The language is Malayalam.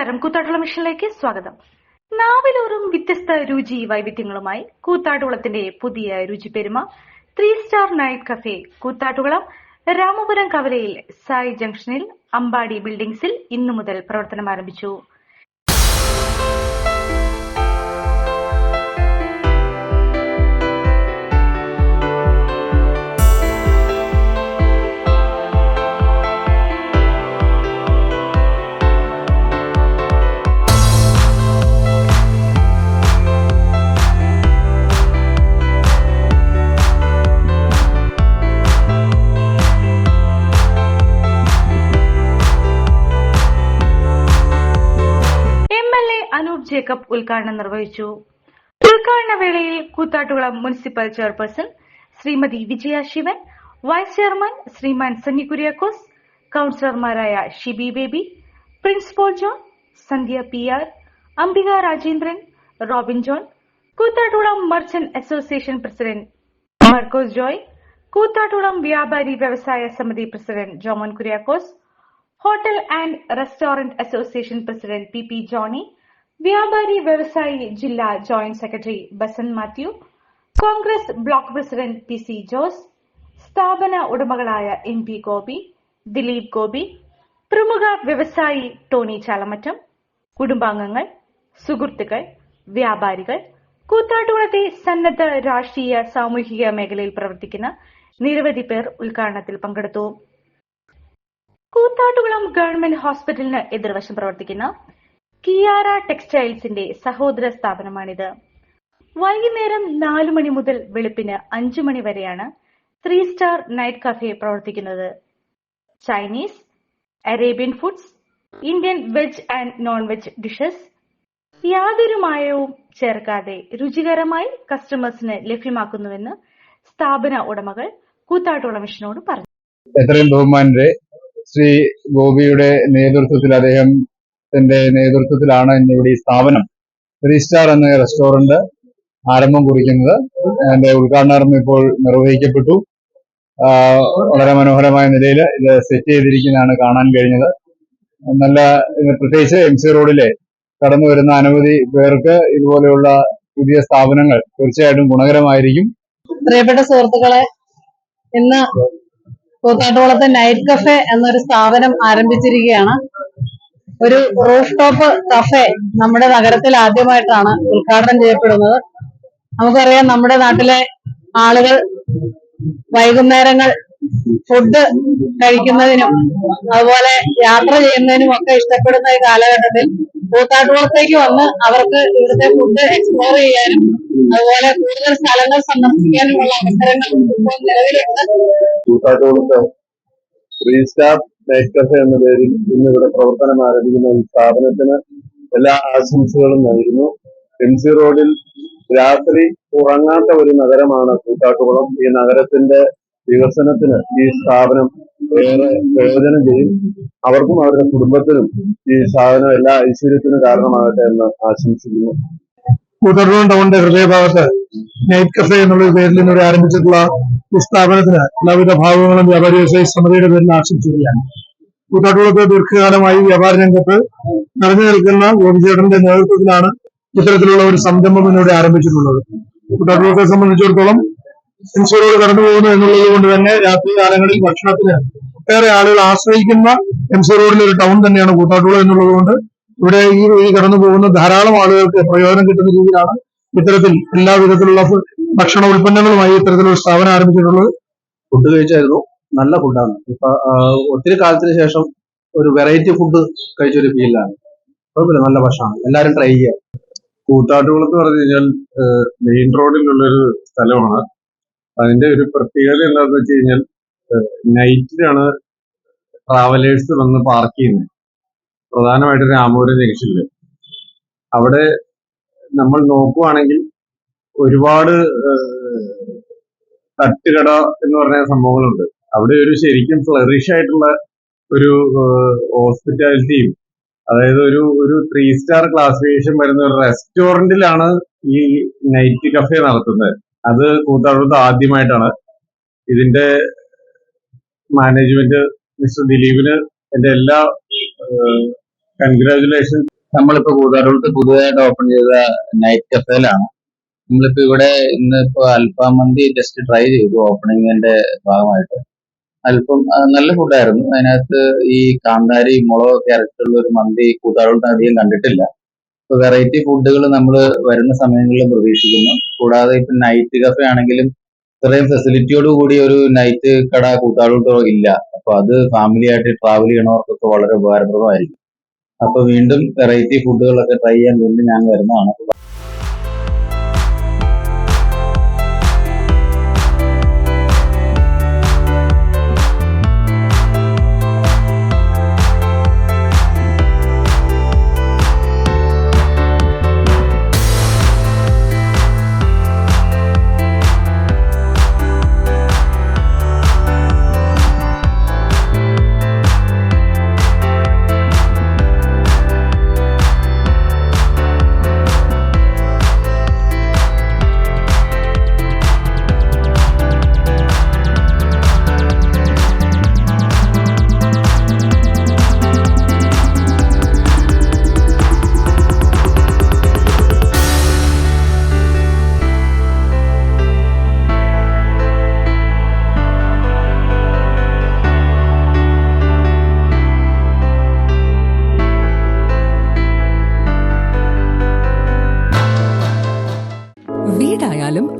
നമസ്കാരം. കൂത്താട്ടുള്ള മിഷനിലേക്ക് സ്വാഗതം. നാവിലൂറും വ്യത്യസ്ത രുചി വൈവിധ്യങ്ങളുമായി കൂത്താട്ടുകുളത്തിന്റെ പുതിയ രുചി പെരുമ three star night cafe Koothattukulam Ramapuram കവലയിൽ സായി ജംഗ്ഷനിൽ അമ്പാടി ബിൽഡിംഗ്സിൽ ഇന്നു മുതൽ പ്രവർത്തനം ആരംഭിച്ചു ജേക്കബ് ഉദ്ഘാടനം നിർവഹിച്ചു. ഉദ്ഘാടന വേളയിൽ Koothattukulam municipal chairperson Shrimati Vijaya Sivan vice chairman Shriman Sunny Kuriakose കൌൺസിലർമാരായ Shibi Baby principal John Sandhya P R Ambika Rajendran Robin John Koothattukulam merchant association president Markose Joy Koothattukulam വ്യാപാരി വ്യവസായ സമിതി president Jomon Kuriakose hotel and restaurant association president P P Johny വ്യാപാരി വ്യവസായി ജില്ലാ joint secretary Basanth Mathew Congress block president P C Jose സ്ഥാപന ഉടമകളായ എം പി ഗോപി ദിലീപ് ഗോപി പ്രമുഖ വ്യവസായി ടോണി ചാലമറ്റം കുടുംബാംഗങ്ങൾ സുഹൃത്തുക്കൾ വ്യാപാരികൾ കൂത്താട്ടുകുളത്തെ സന്നദ്ധ രാഷ്ട്രീയ സാമൂഹിക മേഖലയിൽ പ്രവർത്തിക്കുന്ന നിരവധി പേർ ഉദ്ഘാടനത്തിൽ പങ്കെടുത്തു. കൂത്താട്ടുകുളം ഗവൺമെന്റ് ഹോസ്പിറ്റലിന് എതിർവശം പ്രവർത്തിക്കുന്ന കിയാര ടെക്സ്റ്റൈൽസിന്റെ സഹോദര സ്ഥാപനമാണിത്. വൈകുന്നേരം നാലു മണി മുതൽ വെളുപ്പിന് അഞ്ചു മണി വരെയാണ് ത്രീ സ്റ്റാർ നൈറ്റ് കഫേ പ്രവർത്തിക്കുന്നത്. Chinese Arabian foods Indian veg and non veg dishes യാതൊരു മായവും ചേർക്കാതെ രുചികരമായി കസ്റ്റമേഴ്സിന് ലഭ്യമാക്കുന്നുവെന്ന് സ്ഥാപന ഉടമകൾ കൂത്താട്ടുള്ള മിഷനോട് പറഞ്ഞു. എത്രയും ബഹുമാനരെ ശ്രീ ഗോപിയുടെ നേതൃത്വത്തിൽ അദ്ദേഹത്തിന്റെ നേതൃത്വത്തിലാണ് ഇന്നിവിടെ ഈ സ്ഥാപനം. ത്രീ സ്റ്റാർ എന്ന റെസ്റ്റോറന്റ് ആരംഭം കുറിക്കുന്നത്. അതിന്റെ ഉദ്ഘാടനം ഇപ്പോൾ നിർവഹിക്കപ്പെട്ടു. വളരെ മനോഹരമായ നിലയിൽ ഇത് സെറ്റ് ചെയ്തിരിക്കുന്നതാണ് കാണാൻ കഴിഞ്ഞത്. നല്ല പ്രത്യേകിച്ച് എം സി റോഡിലെ കടന്നു വരുന്ന അനവധി പേർക്ക് ഇതുപോലെയുള്ള പുതിയ സ്ഥാപനങ്ങൾ തീർച്ചയായിട്ടും ഗുണകരമായിരിക്കും. പ്രിയപ്പെട്ട സുഹൃത്തുക്കളെ ഇന്ന് കൂത്താട്ടുകുളത്തെ നൈറ്റ് കഫേ എന്നൊരു സ്ഥാപനം ആരംഭിച്ചിരിക്കുകയാണ്. ഒരു റൂഫ് ടോപ്പ് കഫേ നമ്മുടെ നഗരത്തിൽ ആദ്യമായിട്ടാണ് ഉദ്ഘാടനം ചെയ്യപ്പെടുന്നത്. നമുക്കറിയാം നമ്മുടെ നാട്ടിലെ ആളുകൾ വൈകുന്നേരങ്ങൾ ഫുഡ് കഴിക്കുന്നതിനും അതുപോലെ യാത്ര ചെയ്യുന്നതിനും ഒക്കെ ഇഷ്ടപ്പെടുന്ന ഈ കാലഘട്ടത്തിൽ കൂത്താട്ടുപുറത്തേക്ക് വന്ന് അവർക്ക് ഇവിടുത്തെ ഫുഡ് എക്സ്പ്ലോർ ചെയ്യാനും അതുപോലെ കൂടുതൽ സ്ഥലങ്ങൾ സന്ദർശിക്കാനുമുള്ള അവസരങ്ങൾ ഇപ്പോൾ നിലവിലുണ്ട്. നൈറ്റ് എന്ന പേരിൽ ഇന്ന് ഇവിടെ പ്രവർത്തനം ആരംഭിക്കുന്ന ഈ സ്ഥാപനത്തിന് എല്ലാ ആശംസകളും നൽകുന്നു എം സി റോഡിൽ രാത്രി ഉറങ്ങാത്ത ഒരു നഗരമാണ് കൂത്താട്ടുകുളം. ഈ നഗരത്തിന്റെ വികസനത്തിന് ഈ സ്ഥാപനം ഏറെ പ്രയോജനം ചെയ്യും. അവർക്കും അവരുടെ കുടുംബത്തിനും ഈ സ്ഥാപനം എല്ലാ ഐശ്വര്യത്തിനും കാരണമാകട്ടെ എന്ന് ആശംസിക്കുന്നു. കൂത്തട്ടുകുളം ടൗണിന്റെ ഹൃദയഭാഗത്ത് നൈറ്റ് കഫേ എന്നുള്ള പേരിൽ ഇന്നിവിടെ ആരംഭിച്ചിട്ടുള്ള ഈ സ്ഥാപനത്തിന് എല്ലാവിധ ഭാഗങ്ങളും വ്യാപാരി വ്യവസായ സമിതിയുടെ പേരിൽ ആശംസിക്കുകയാണ്. കൂത്താട്ടുകുളത്ത് ദീർഘകാലമായി വ്യാപാര രംഗത്ത് നിറഞ്ഞു നിൽക്കുന്ന ഗോപിചേട്ടന്റെ നേതൃത്വത്തിലാണ് ഇത്തരത്തിലുള്ള ഒരു സംരംഭം ഇന്നിവിടെ ആരംഭിച്ചിട്ടുള്ളത്. കൂത്താട്ടുകുളത്തെ സംബന്ധിച്ചിടത്തോളം സെൻസറോട് കടന്നു പോകുന്നു എന്നുള്ളത് കൊണ്ട് തന്നെ രാത്രി കാലങ്ങളിൽ ഭക്ഷണത്തിന് ഒട്ടേറെ ആളുകൾ ആശ്രയിക്കുന്ന എം സി റോഡിലെ ഒരു ടൗൺ തന്നെയാണ് കൂത്താട്ടുകുളം എന്നുള്ളത് കൊണ്ട് ഇവിടെ ഈ വഴി കടന്നു പോകുന്ന ധാരാളം ആളുകൾക്ക് പ്രയോജനം കിട്ടുന്ന രീതിയിലാണ് ഇത്തരത്തിൽ എല്ലാ വിധത്തിലുള്ള ഭക്ഷണ ഉൽപ്പന്നങ്ങളുമായി ഇത്തരത്തിലുള്ള സ്ഥാപനം ആരംഭിച്ചിട്ടുള്ളത്. ഫുഡ് കഴിച്ചായിരുന്നു. നല്ല ഫുഡാണ് ഇപ്പൊ ഒത്തിരി കാലത്തിന് ശേഷം ഒരു വെറൈറ്റി ഫുഡ് കഴിച്ചൊരു ഫീലാണ് കുഴപ്പമില്ല നല്ല ഭക്ഷണമാണ്. എല്ലാരും ട്രൈ ചെയ്യുക കൂത്താട്ടുകുളത്ത് പറഞ്ഞു കഴിഞ്ഞാൽ മെയിൻ റോഡിലുള്ളൊരു സ്ഥലമാണ്. അതിന്റെ ഒരു പ്രത്യേകത എന്താണെന്ന് വെച്ച് കഴിഞ്ഞാൽ നൈറ്റിലാണ് ട്രാവലേഴ്സ് വന്ന് പാർക്ക് ചെയ്യുന്നത്. പ്രധാനമായിട്ട് രാമപുരം ജംഗ്ഷനിൽ അവിടെ നമ്മൾ നോക്കുവാണെങ്കിൽ ഒരുപാട് തട്ടുകട എന്ന് പറഞ്ഞ സംഭവങ്ങളുണ്ട്. അവിടെ ഒരു ശരിക്കും ഫ്ലറിഷ് ആയിട്ടുള്ള ഒരു ഹോസ്പിറ്റാലിറ്റിയും അതായത് ഒരു ഒരു ത്രീ സ്റ്റാർ ക്ലാസിഫിക്കേഷൻ വരുന്ന ഒരു റെസ്റ്റോറന്റിലാണ് ഈ നൈറ്റ് കഫേ നടത്തുന്നത്. അത് കൂത്താടുത്ത് ആദ്യമായിട്ടാണ്. ഇതിന്റെ മാനേജ്മെന്റ് മിസ്റ്റർ ദിലീപിന് എന്റെ എല്ലാ കൺഗ്രാചുലേഷൻ നമ്മളിപ്പോ കൂതാരോളത്ത് പുതുതായിട്ട് ഓപ്പൺ ചെയ്ത നൈറ്റ് കഫേലാണ് നമ്മളിപ്പോ ഇവിടെ ഇന്ന് ഇപ്പൊ അൽഫാം മന്തി ജസ്റ്റ് ട്രൈ ചെയ്തു ഓപ്പണിങ്ങിന്റെ ഭാഗമായിട്ട്. അല്പം നല്ല ഫുഡായിരുന്നു അതിനകത്ത് ഈ കാന്താരി മുളകൊക്കെ അരച്ചുള്ള ഒരു മന്തി കൂത്താട്ടുകുളത്ത് അധികം കണ്ടിട്ടില്ല. വെറൈറ്റി ഫുഡുകൾ നമ്മൾ വരുന്ന സമയങ്ങളിൽ പ്രതീക്ഷിക്കുന്നു. കൂടാതെ ഇപ്പൊ നൈറ്റ് കഫേ ആണെങ്കിലും ഇത്രയും ഫെസിലിറ്റിയോട് കൂടി ഒരു നൈറ്റ് കട കൂട്ടാളൂട്ടോ ഇല്ല. അപ്പൊ അത് ഫാമിലി ആയിട്ട് ട്രാവൽ ചെയ്യണവർക്കൊക്കെ വളരെ ഉപകാരപ്രദമായിരിക്കും. അപ്പൊ വീണ്ടും വെറൈറ്റി ഫുഡുകളൊക്കെ ട്രൈ ചെയ്യാൻ വീണ്ടും ഞാൻ വരുന്നതാണ്.